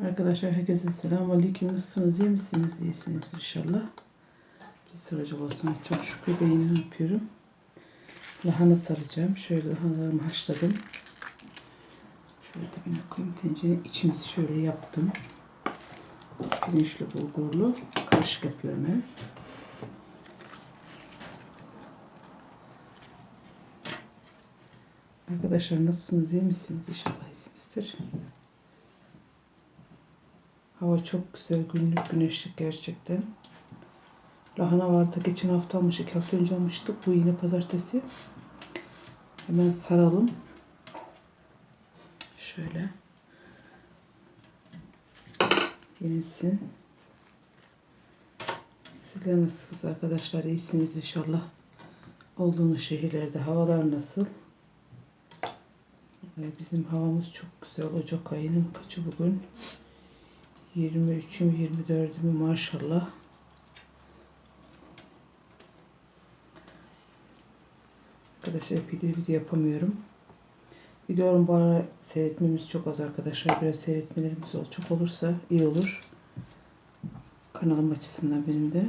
Arkadaşlar herkese selam aleyküm. Nasılsınız? iyi misiniz? İyisiniz inşallah. Biz soracak olsun. Çok şükür beğeni yapıyorum. Lahana saracağım. Şöyle lahanalarımı haşladım. Şöyle dibine koyayım. Tencerenin içimizi şöyle yaptım. Pirinçli bulgurlu. Karışık yapıyorum hem. Arkadaşlar nasılsınız? iyi misiniz? İnşallah iyisinizdir. Hava çok güzel, günlük güneşlik gerçekten. Lahana vardı. Geçen hafta almış, iki hafta önce almıştık. Bu yine pazartesi. Hemen saralım. Şöyle. Yenilsin. Sizler nasılsınız arkadaşlar? İyisiniz inşallah. Olduğunuz şehirlerde havalar nasıl? Ee, Bizim havamız çok güzel. Ocak ayının kaçı bugün? 23'üm 24'üm maşallah. Arkadaşlar video video yapamıyorum. Videolarım bu ara seyretmemiz çok az arkadaşlar. Biraz seyretmelerimiz. Çok olursa iyi olur. Kanalım açısından benim de.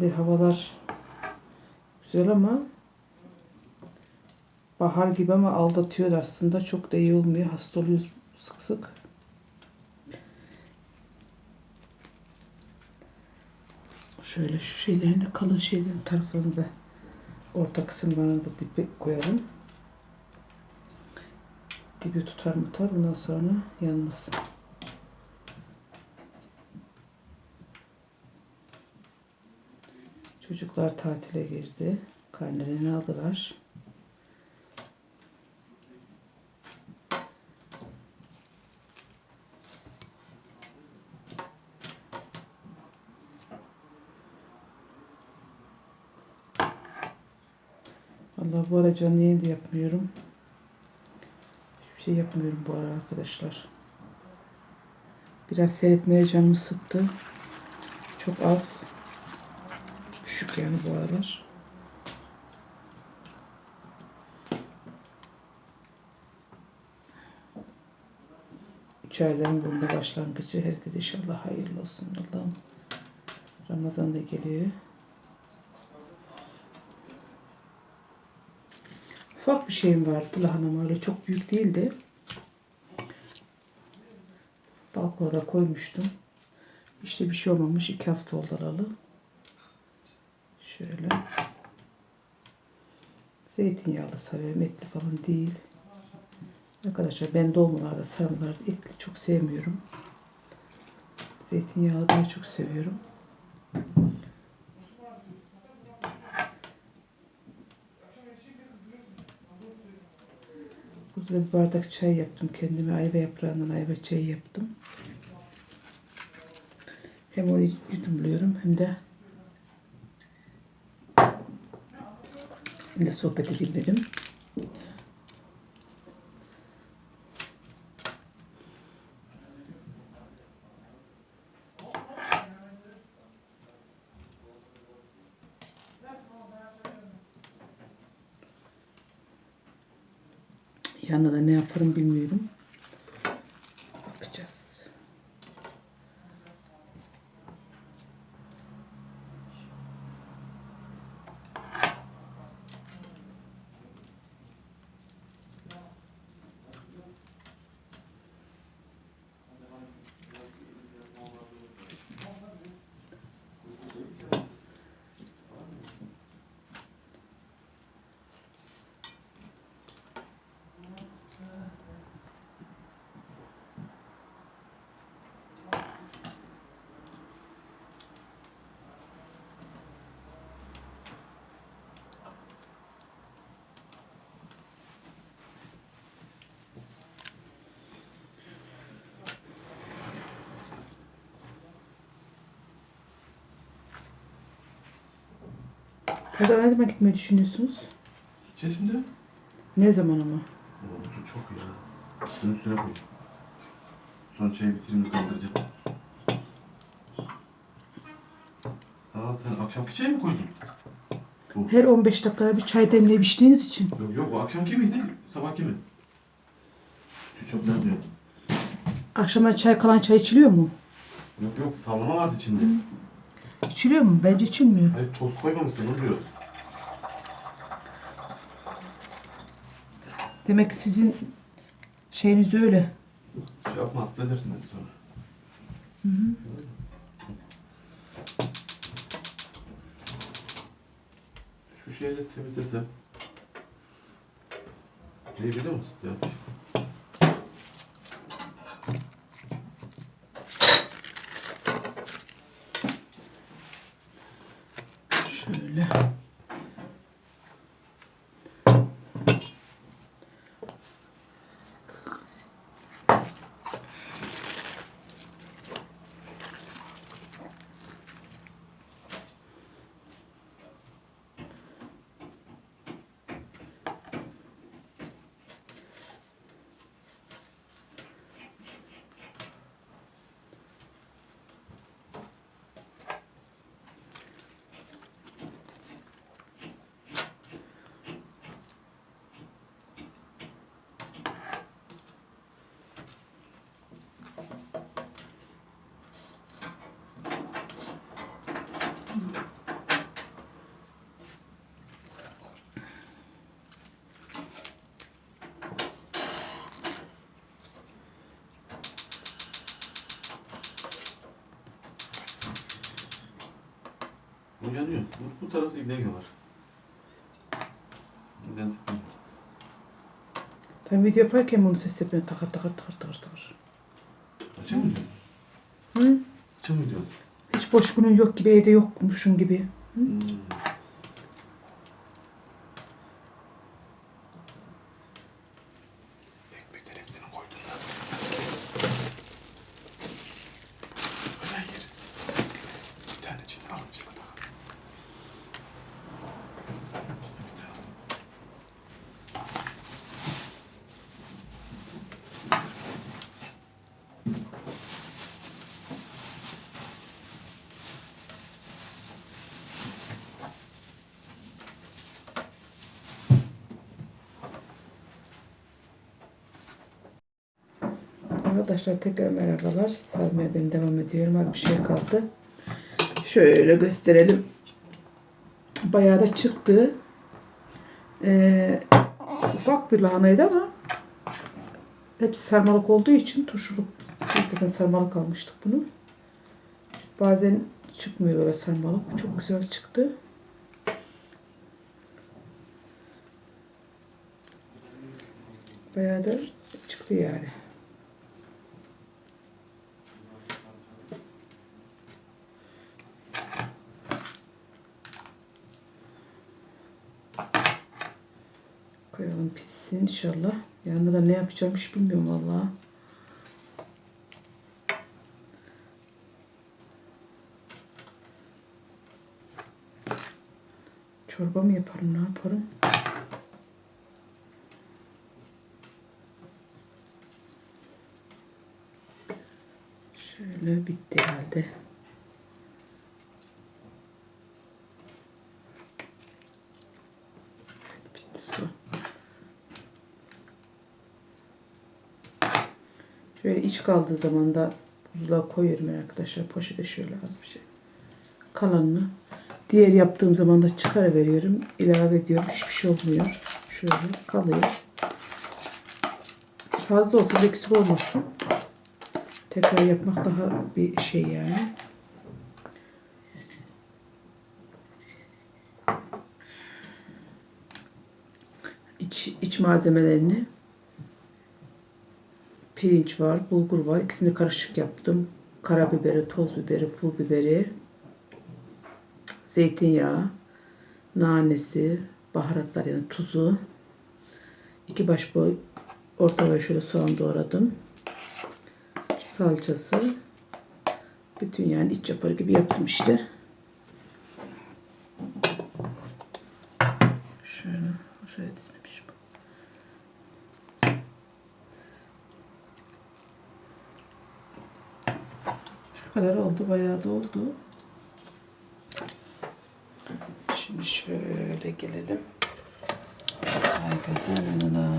Vallahi havalar güzel ama bahar gibi ama aldatıyor aslında. Çok da iyi olmuyor. Hasta oluyoruz sık sık. Şöyle şu şeylerin de kalın şeylerin taraflarını da orta kısımlarını da dibe koyalım. Dibi tutar mutar ondan sonra yanmasın. Çocuklar tatile girdi. Karnelerini aldılar. Allah bu ara canlı yayın da yapmıyorum. Hiçbir şey yapmıyorum bu ara arkadaşlar. Biraz seyretmeye canımı sıktı. Çok az. Düşük yani bu aralar. Üç ayların bunda başlangıcı. Herkese inşallah hayırlı olsun. Allah'ım. Ramazan da geliyor. Ufak bir şeyim vardı lahanam öyle çok büyük değildi. Balkona koymuştum. İşte bir şey olmamış. iki hafta oldu alalı. Şöyle. Zeytinyağlı sarıyorum. Etli falan değil. Arkadaşlar ben dolmalarda sarmalarda etli çok sevmiyorum. Zeytinyağlı daha çok seviyorum. Burada bir bardak çay yaptım kendime. Ayva yaprağından ayva çayı yaptım. Hem onu yudumluyorum hem de sizinle sohbet edeyim dedim. Yanına da ne yaparım bilmiyorum. Pazara ne zaman gitmeyi düşünüyorsunuz? Gideceğiz şimdi. Ne zaman ama? Oo, su çok ya. Bunun üstüne koy. Son çayı bitireyim kaldıracağım. Aa sen akşamki çay mı koydun? Bu. Her 15 dakikaya bir çay demleyip içtiğiniz için. Yok yok bu akşamki miydi? Sabahki mi? Şu çöp ne diyor? Akşama çay kalan çay içiliyor mu? Yok yok sallama vardı içinde. İçiliyor mu? Bence içilmiyor. Hayır toz koymamışsın onu diyor. Demek ki sizin şeyiniz öyle. Şey yapma hasta edersin hadi sonra. Şu şeyi de temizlesem. Neyi biliyor musun? Ya. Şöyle. Bu yanıyor. Bu, bu tarafta ibne var. Neden sıkıntı? Tam video yaparken bunu ses yapıyor. Takır takır takır takır takır. Açık mı diyorsun? Hı? Açık mı diyorsun? Hiç boş günün yok gibi, evde yokmuşsun gibi. Hmm. Ekmekler hepsini koydun da. Öyle yeriz. Bir tane çiğne alın şuna da. Arkadaşlar tekrar merhabalar. Sarmaya ben devam ediyorum. Az bir şey kaldı. Şöyle gösterelim. Bayağı da çıktı. Ee, ufak bir lahanaydı ama hepsi sarmalık olduğu için turşuluk. Zaten sarmalık almıştık bunu. Bazen çıkmıyor öyle sarmalık. Çok güzel çıktı. Bayağı da çıktı yani. Koyalım pişsin inşallah. Yanında da ne yapacağım hiç bilmiyorum vallahi. Çorba mı yaparım ne yaparım? Şöyle bitti herhalde. Bitti su. Şöyle iç kaldığı zaman da buzluğa koyuyorum arkadaşlar. Poşete şöyle az bir şey. Kalanını diğer yaptığım zaman da çıkarıveriyorum. ilave ediyorum. Hiçbir şey olmuyor. Şöyle kalıyor. Fazla olsa eksik olmasın. Tekrar yapmak daha bir şey yani. İç, iç malzemelerini pirinç var, bulgur var. İkisini karışık yaptım. Karabiberi, toz biberi, pul biberi, zeytinyağı, nanesi, baharatlar yani tuzu. iki baş boy orta boy şöyle soğan doğradım. Salçası. Bütün yani iç yapar gibi yaptım işte. Şöyle, şöyle dizmemişim. Şu kadar oldu, bayağı da oldu. Şimdi şöyle gelelim. Herkesin yanına.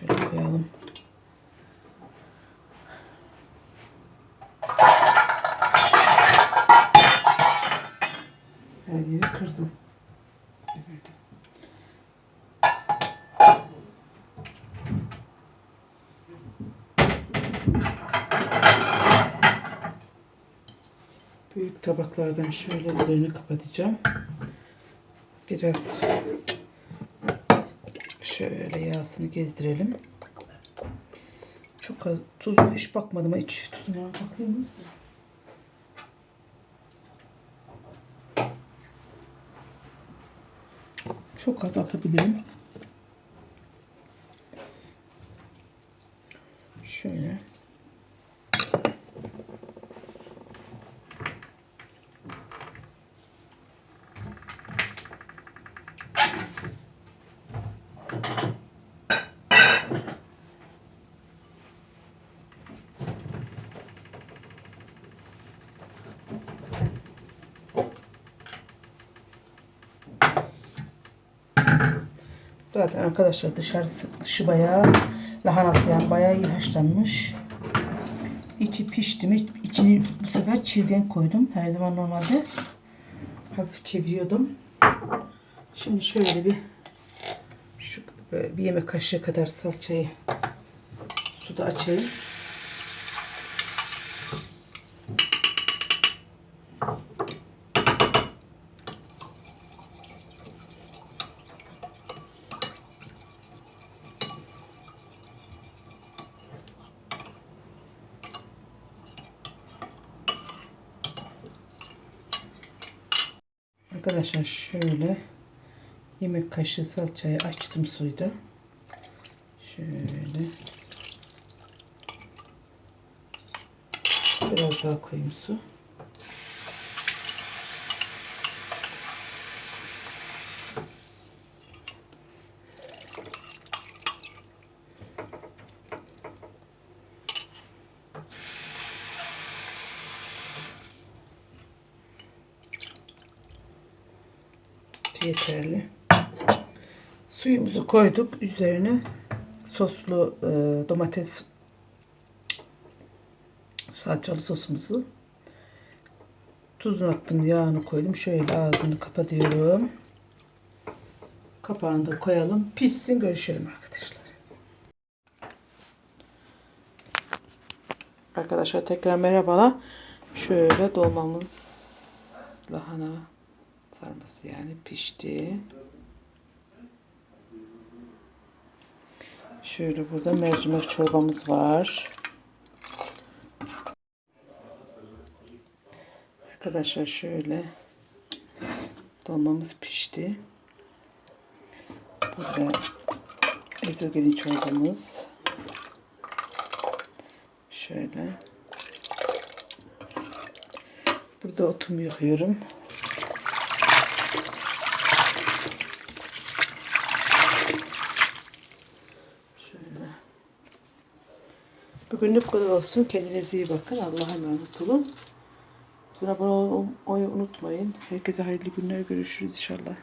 Şöyle koyalım. Büyük tabaklardan şöyle üzerini kapatacağım. Biraz şöyle yağsını gezdirelim. Çok az tuzlu hiç bakmadım hiç tuzuna bakayım. Çok az atabilirim. Şöyle. Zaten arkadaşlar dışarısı dışı bayağı lahanası yani bayağı iyi haşlanmış. İçi pişti mi içini bu sefer çiğden koydum. Her zaman normalde hafif çeviriyordum. Şimdi şöyle bir şu böyle bir yemek kaşığı kadar salçayı suda açayım. Arkadaşlar şöyle yemek kaşığı salçayı açtım suyda. Şöyle biraz daha koyayım su. Yeterli. Suyumuzu koyduk. Üzerine soslu e, domates salçalı sosumuzu tuzunu attım. Yağını koydum. Şöyle ağzını kapatıyorum. Kapağını da koyalım. Pişsin. Görüşelim arkadaşlar. Arkadaşlar tekrar merhabalar. Şöyle dolmamız lahana sarması yani pişti. Şöyle burada mercimek çorbamız var. Arkadaşlar şöyle dolmamız pişti. Burada ezogelin çorbamız. Şöyle. Burada otumu yıkıyorum. Bugünlük bu kadar olsun. Kendinize iyi bakın. Allah'a emanet olun. Abone olmayı unutmayın. Herkese hayırlı günler. Görüşürüz inşallah.